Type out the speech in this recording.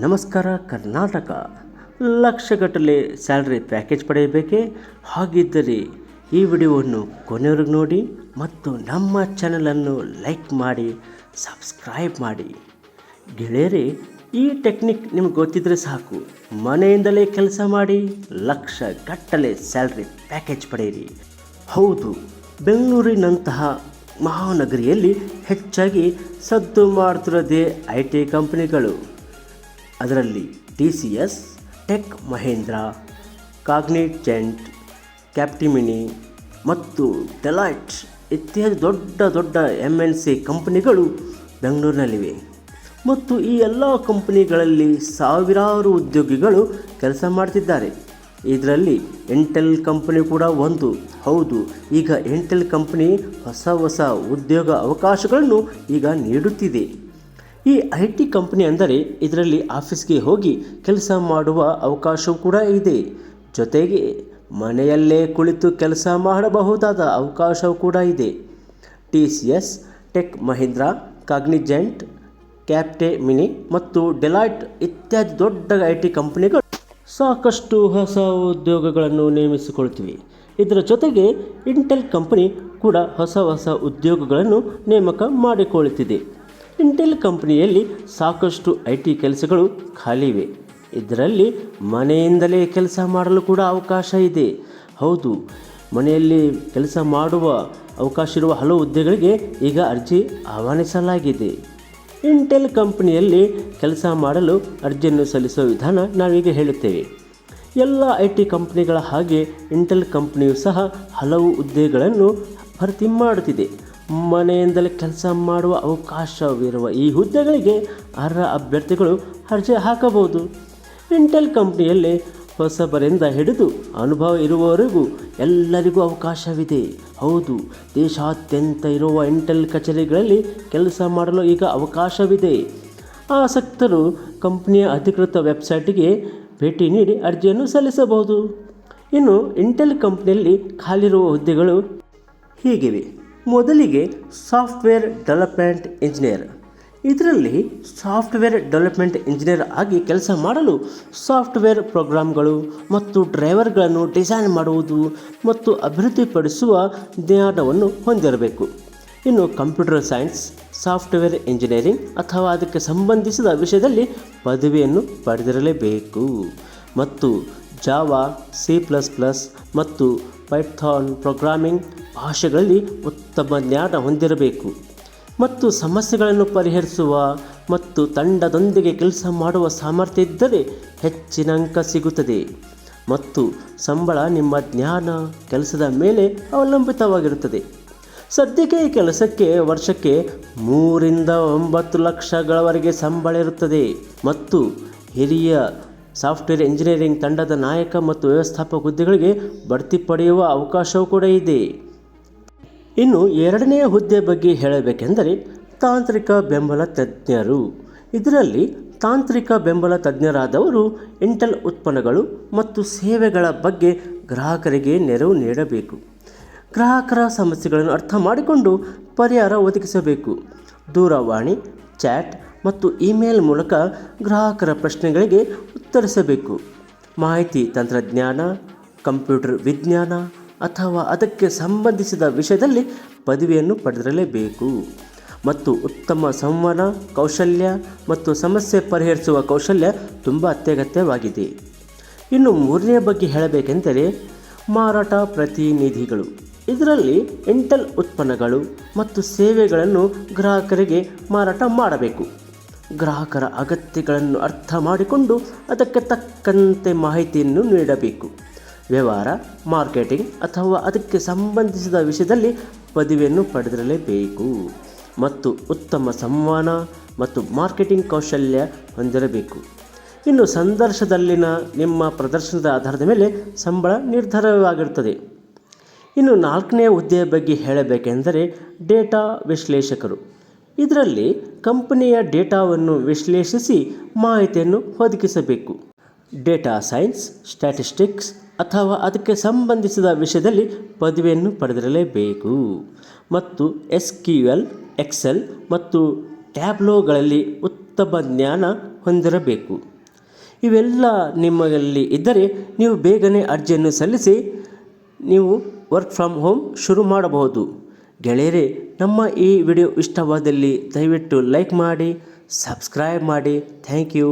ನಮಸ್ಕಾರ, ಕರ್ನಾಟಕ. ಲಕ್ಷಗಟ್ಟಲೆ salary package ಪಡೆಯಬೇಕೇ? ಹಾಗಿದ್ದರೆ ಈ ವಿಡಿಯೋವನ್ನು ಕೊನೆವರೆಗೂ ನೋಡಿ ಮತ್ತು ನಮ್ಮ ಚಾನಲನ್ನು ಲೈಕ್ ಮಾಡಿ, ಸಬ್ಸ್ಕ್ರೈಬ್ ಮಾಡಿ. ಗೆಳೆಯರೇ, ಈ ಟೆಕ್ನಿಕ್ ನಿಮ್ಗೆ ಗೊತ್ತಿದ್ರೆ ಸಾಕು. ಮನೆಯಿಂದಲೇ ಕೆಲಸ ಮಾಡಿ ಲಕ್ಷ ಗಟ್ಟಲೆ ಸ್ಯಾಲ್ರಿ ಪ್ಯಾಕೇಜ್ ಪಡೆಯಿರಿ. ಹೌದು, ಬೆಂಗಳೂರಿನಂತಹ ಮಹಾನಗರಿಯಲ್ಲಿ ಹೆಚ್ಚಾಗಿ ಸದ್ದು ಮಾಡ್ತಿರೋದೇ ಐ ಟಿ ಕಂಪನಿಗಳು. ಅದರಲ್ಲಿ T C S, tech Mahindra Cognizant Capgemini ಮತ್ತು ಡೆಲಾಯ್ಟ್ ಇತ್ಯಾದಿ ದೊಡ್ಡ ದೊಡ್ಡ ಎಂ ಎನ್ ಸಿ ಕಂಪನಿಗಳು ಬೆಂಗಳೂರಿನಲ್ಲಿವೆ. ಮತ್ತು ಈ ಎಲ್ಲ ಕಂಪನಿಗಳಲ್ಲಿ ಸಾವಿರಾರು ಉದ್ಯೋಗಿಗಳು ಕೆಲಸ ಮಾಡ್ತಿದ್ದಾರೆ. ಇದರಲ್ಲಿ ಇಂಟೆಲ್ ಕಂಪನಿ ಕೂಡ ಒಂದು. ಹೌದು, ಈಗ ಇಂಟೆಲ್ ಕಂಪನಿ ಹೊಸ ಹೊಸ ಉದ್ಯೋಗ ಅವಕಾಶಗಳನ್ನು ಈಗ ನೀಡುತ್ತಿದೆ. ಈ ಐ ಟಿ ಕಂಪ್ನಿ ಅಂದರೆ ಇದರಲ್ಲಿ ಆಫೀಸ್ಗೆ ಹೋಗಿ ಕೆಲಸ ಮಾಡುವ ಅವಕಾಶವೂ ಕೂಡ ಇದೆ. ಜೊತೆಗೆ ಮನೆಯಲ್ಲೇ ಕುಳಿತು ಕೆಲಸ ಮಾಡಬಹುದಾದ ಅವಕಾಶವೂ ಕೂಡ ಇದೆ. T C S, tech Mahindra, Cognizant, Capgemini ಮತ್ತು ಡೆಲಾಯ್ಟ್ ಇತ್ಯಾದಿ ದೊಡ್ಡ ಐ ಟಿ ಕಂಪ್ನಿಗಳು ಸಾಕಷ್ಟು ಹೊಸ ಉದ್ಯೋಗಗಳನ್ನು ನೇಮಿಸಿಕೊಳ್ತಿವೆ. ಇದರ ಜೊತೆಗೆ ಇಂಟೆಲ್ ಕಂಪನಿ ಕೂಡ ಹೊಸ ಹೊಸ ಉದ್ಯೋಗಗಳನ್ನು ನೇಮಕ ಮಾಡಿಕೊಳ್ಳುತ್ತಿದೆ ಇಂಟೆಲ್ ಕಂಪನಿಯಲ್ಲಿ ಸಾಕಷ್ಟು ಐ ಟಿ ಕೆಲಸಗಳು ಖಾಲಿವೆ. ಇದರಲ್ಲಿ ಮನೆಯಿಂದಲೇ ಕೆಲಸ ಮಾಡಲು ಕೂಡ ಅವಕಾಶ ಇದೆ. ಹೌದು, ಮನೆಯಲ್ಲಿ ಕೆಲಸ ಮಾಡುವ ಅವಕಾಶ ಇರುವ ಹಲವು ಹುದ್ದೆಗಳಿಗೆ ಈಗ ಅರ್ಜಿ ಆಹ್ವಾನಿಸಲಾಗಿದೆ. ಇಂಟೆಲ್ ಕಂಪನಿಯಲ್ಲಿ ಕೆಲಸ ಮಾಡಲು ಅರ್ಜಿಯನ್ನು ಸಲ್ಲಿಸುವ ವಿಧಾನ ನಾವೀಗ ಹೇಳುತ್ತೇವೆ. ಎಲ್ಲ ಐ ಟಿ ಕಂಪ್ನಿಗಳ ಹಾಗೆ ಇಂಟೆಲ್ ಕಂಪ್ನಿಯು ಸಹ ಹಲವು ಹುದ್ದೆಗಳನ್ನು ಭರ್ತಿ ಮಾಡುತ್ತಿದೆ. ಮನೆಯಿಂದಲೇ ಕೆಲಸ ಮಾಡುವ ಅವಕಾಶವಿರುವ ಈ ಹುದ್ದೆಗಳಿಗೆ ಅರ್ಹ ಅಭ್ಯರ್ಥಿಗಳು ಅರ್ಜಿ ಹಾಕಬಹುದು. ಇಂಟೆಲ್ ಕಂಪ್ನಿಯಲ್ಲಿ ಹೊಸಬರಿಂದ ಹಿಡಿದು ಅನುಭವ ಇರುವವರೆಗೂ ಎಲ್ಲರಿಗೂ ಅವಕಾಶವಿದೆ. ಹೌದು, ದೇಶಾದ್ಯಂತ ಇರುವ ಇಂಟೆಲ್ ಕಚೇರಿಗಳಲ್ಲಿ ಕೆಲಸ ಮಾಡಲು ಈಗ ಅವಕಾಶವಿದೆ. ಆಸಕ್ತರು ಕಂಪ್ನಿಯ ಅಧಿಕೃತ ವೆಬ್ಸೈಟ್ಗೆ ಭೇಟಿ ನೀಡಿ ಅರ್ಜಿಯನ್ನು ಸಲ್ಲಿಸಬಹುದು. ಇನ್ನು ಇಂಟೆಲ್ ಕಂಪ್ನಿಯಲ್ಲಿ ಖಾಲಿರುವ ಹುದ್ದೆಗಳು ಹೀಗಿವೆ. ಮೊದಲಿಗೆ ಸಾಫ್ಟ್ವೇರ್ ಡೆವಲಪ್ಮೆಂಟ್ ಇಂಜಿನಿಯರ್. ಇದರಲ್ಲಿ ಸಾಫ್ಟ್ವೇರ್ ಡೆವಲಪ್ಮೆಂಟ್ ಇಂಜಿನಿಯರ್ ಆಗಿ ಕೆಲಸ ಮಾಡಲು ಸಾಫ್ಟ್ವೇರ್ ಪ್ರೋಗ್ರಾಮ್ಗಳು ಮತ್ತು ಡ್ರೈವರ್ಗಳನ್ನು ಡಿಸೈನ್ ಮಾಡುವುದು ಮತ್ತು ಅಭಿವೃದ್ಧಿಪಡಿಸುವ ಜ್ಞಾನವನ್ನು ಹೊಂದಿರಬೇಕು. ಇನ್ನು ಕಂಪ್ಯೂಟರ್ ಸೈನ್ಸ್, ಸಾಫ್ಟ್ವೇರ್ ಇಂಜಿನಿಯರಿಂಗ್ ಅಥವಾ ಅದಕ್ಕೆ ಸಂಬಂಧಿಸಿದ ವಿಷಯದಲ್ಲಿ ಪದವಿಯನ್ನು ಪಡೆದಿರಲೇಬೇಕು. ಮತ್ತು ಜಾವಾ, ಸಿ ಪ್ಲಸ್ ಪ್ಲಸ್ ಮತ್ತು ಪೈಥಾನ್ ಪ್ರೋಗ್ರಾಮಿಂಗ್ ಭಾಷೆಗಳಲ್ಲಿ ಉತ್ತಮ ಜ್ಞಾನ ಹೊಂದಿರಬೇಕು. ಮತ್ತು ಸಮಸ್ಯೆಗಳನ್ನು ಪರಿಹರಿಸುವ ಮತ್ತು ತಂಡದೊಂದಿಗೆ ಕೆಲಸ ಮಾಡುವ ಸಾಮರ್ಥ್ಯ ಇದ್ದರೆ ಹೆಚ್ಚಿನ ಅಂಕ ಸಿಗುತ್ತದೆ. ಮತ್ತು ಸಂಬಳ ನಿಮ್ಮ ಜ್ಞಾನ ಕೆಲಸದ ಮೇಲೆ ಅವಲಂಬಿತವಾಗಿರುತ್ತದೆ. ಸದ್ಯಕ್ಕೆ ಈ ಕೆಲಸಕ್ಕೆ ವರ್ಷಕ್ಕೆ ಮೂರಿಂದ ಒಂಬತ್ತು ಲಕ್ಷಗಳವರೆಗೆ ಸಂಬಳ ಇರುತ್ತದೆ. ಮತ್ತು ಹಿರಿಯ ಸಾಫ್ಟ್ವೇರ್ ಇಂಜಿನಿಯರಿಂಗ್ ತಂಡದ ನಾಯಕ ಮತ್ತು ವ್ಯವಸ್ಥಾಪಕ ಹುದ್ದೆಗಳಿಗೆ ಬಡ್ತಿ ಪಡೆಯುವ ಅವಕಾಶವೂ ಕೂಡ ಇದೆ. ಇನ್ನು ಎರಡನೆಯ ಹುದ್ದೆ ಬಗ್ಗೆ ಹೇಳಬೇಕೆಂದರೆ ತಾಂತ್ರಿಕ ಬೆಂಬಲ ತಜ್ಞರು. ಇದರಲ್ಲಿ ತಾಂತ್ರಿಕ ಬೆಂಬಲ ತಜ್ಞರಾದವರು ಇಂಟೆಲ್ ಉತ್ಪನ್ನಗಳು ಮತ್ತು ಸೇವೆಗಳ ಬಗ್ಗೆ ಗ್ರಾಹಕರಿಗೆ ನೆರವು ನೀಡಬೇಕು. ಗ್ರಾಹಕರ ಸಮಸ್ಯೆಗಳನ್ನು ಅರ್ಥ ಮಾಡಿಕೊಂಡು ಪರಿಹಾರ ಒದಗಿಸಬೇಕು. ದೂರವಾಣಿ, ಚಾಟ್ ಮತ್ತು ಇಮೇಲ್ ಮೂಲಕ ಗ್ರಾಹಕರ ಪ್ರಶ್ನೆಗಳಿಗೆ ಉತ್ತರಿಸಬೇಕು. ಮಾಹಿತಿ ತಂತ್ರಜ್ಞಾನ, ಕಂಪ್ಯೂಟರ್ ವಿಜ್ಞಾನ ಅಥವಾ ಅದಕ್ಕೆ ಸಂಬಂಧಿಸಿದ ವಿಷಯದಲ್ಲಿ ಪದವಿಯನ್ನು ಪಡೆದಿರಲೇಬೇಕು. ಮತ್ತು ಉತ್ತಮ ಸಂವಹನ ಕೌಶಲ್ಯ ಮತ್ತು ಸಮಸ್ಯೆ ಪರಿಹರಿಸುವ ಕೌಶಲ್ಯ ತುಂಬ ಅತ್ಯಗತ್ಯವಾಗಿದೆ. ಇನ್ನು ಮೂರನೆಯ ಬಗ್ಗೆ ಹೇಳಬೇಕೆಂದರೆ ಮಾರಾಟ ಪ್ರತಿನಿಧಿಗಳು. ಇದರಲ್ಲಿ ಇಂಟೆಲ್ ಉತ್ಪನ್ನಗಳು ಮತ್ತು ಸೇವೆಗಳನ್ನು ಗ್ರಾಹಕರಿಗೆ ಮಾರಾಟ ಮಾಡಬೇಕು. ಗ್ರಾಹಕರ ಅಗತ್ಯಗಳನ್ನು ಅರ್ಥ ಮಾಡಿಕೊಂಡು ಅದಕ್ಕೆ ತಕ್ಕಂತೆ ಮಾಹಿತಿಯನ್ನು ನೀಡಬೇಕು. ವ್ಯವಹಾರ, ಮಾರ್ಕೆಟಿಂಗ್ ಅಥವಾ ಅದಕ್ಕೆ ಸಂಬಂಧಿಸಿದ ವಿಷಯದಲ್ಲಿ ಪದವಿಯನ್ನು ಪಡೆದಿರಲೇಬೇಕು. ಮತ್ತು ಉತ್ತಮ ಸಂವಹನ ಮತ್ತು ಮಾರ್ಕೆಟಿಂಗ್ ಕೌಶಲ್ಯ ಹೊಂದಿರಬೇಕು. ಇನ್ನು ಸಂದರ್ಶದಲ್ಲಿನ ನಿಮ್ಮ ಪ್ರದರ್ಶನದ ಆಧಾರದ ಮೇಲೆ ಸಂಬಳ ನಿರ್ಧಾರವಾಗಿರುತ್ತದೆ. ಇನ್ನು ನಾಲ್ಕನೇ ಹುದ್ದೆಯ ಬಗ್ಗೆ ಹೇಳಬೇಕೆಂದರೆ ಡೇಟಾ ವಿಶ್ಲೇಷಕರು. ಇದರಲ್ಲಿ ಕಂಪನಿಯ ಡೇಟಾವನ್ನು ವಿಶ್ಲೇಷಿಸಿ ಮಾಹಿತಿಯನ್ನು ಒದಗಿಸಬೇಕು. ಡೇಟಾ ಸೈನ್ಸ್, ಸ್ಟ್ಯಾಟಿಸ್ಟಿಕ್ಸ್ ಅಥವಾ ಅದಕ್ಕೆ ಸಂಬಂಧಿಸಿದ ವಿಷಯದಲ್ಲಿ ಪದವಿಯನ್ನು ಪಡೆದಿರಲೇಬೇಕು. ಮತ್ತು ಎಸ್ ಕ್ಯೂ ಎಲ್ ಎಕ್ಸೆಲ್ ಮತ್ತು ಟ್ಯಾಬ್ಲೋಗಳಲ್ಲಿ ಉತ್ತಮ ಜ್ಞಾನ ಹೊಂದಿರಬೇಕು. ಇವೆಲ್ಲ ನಿಮ್ಮಲ್ಲಿ ಇದ್ದರೆ ನೀವು ಬೇಗನೆ ಅರ್ಜಿಯನ್ನು ಸಲ್ಲಿಸಿ ನೀವು ವರ್ಕ್ ಫ್ರಮ್ ಹೋಮ್ ಶುರು ಮಾಡಬಹುದು. ಗೆಳೆಯರೇ, ನಮ್ಮ ಈ ವಿಡಿಯೋ ಇಷ್ಟವಾದಲ್ಲಿ ದಯವಿಟ್ಟು ಲೈಕ್ ಮಾಡಿ, ಸಬ್ಸ್ಕ್ರೈಬ್ ಮಾಡಿ. Thank you.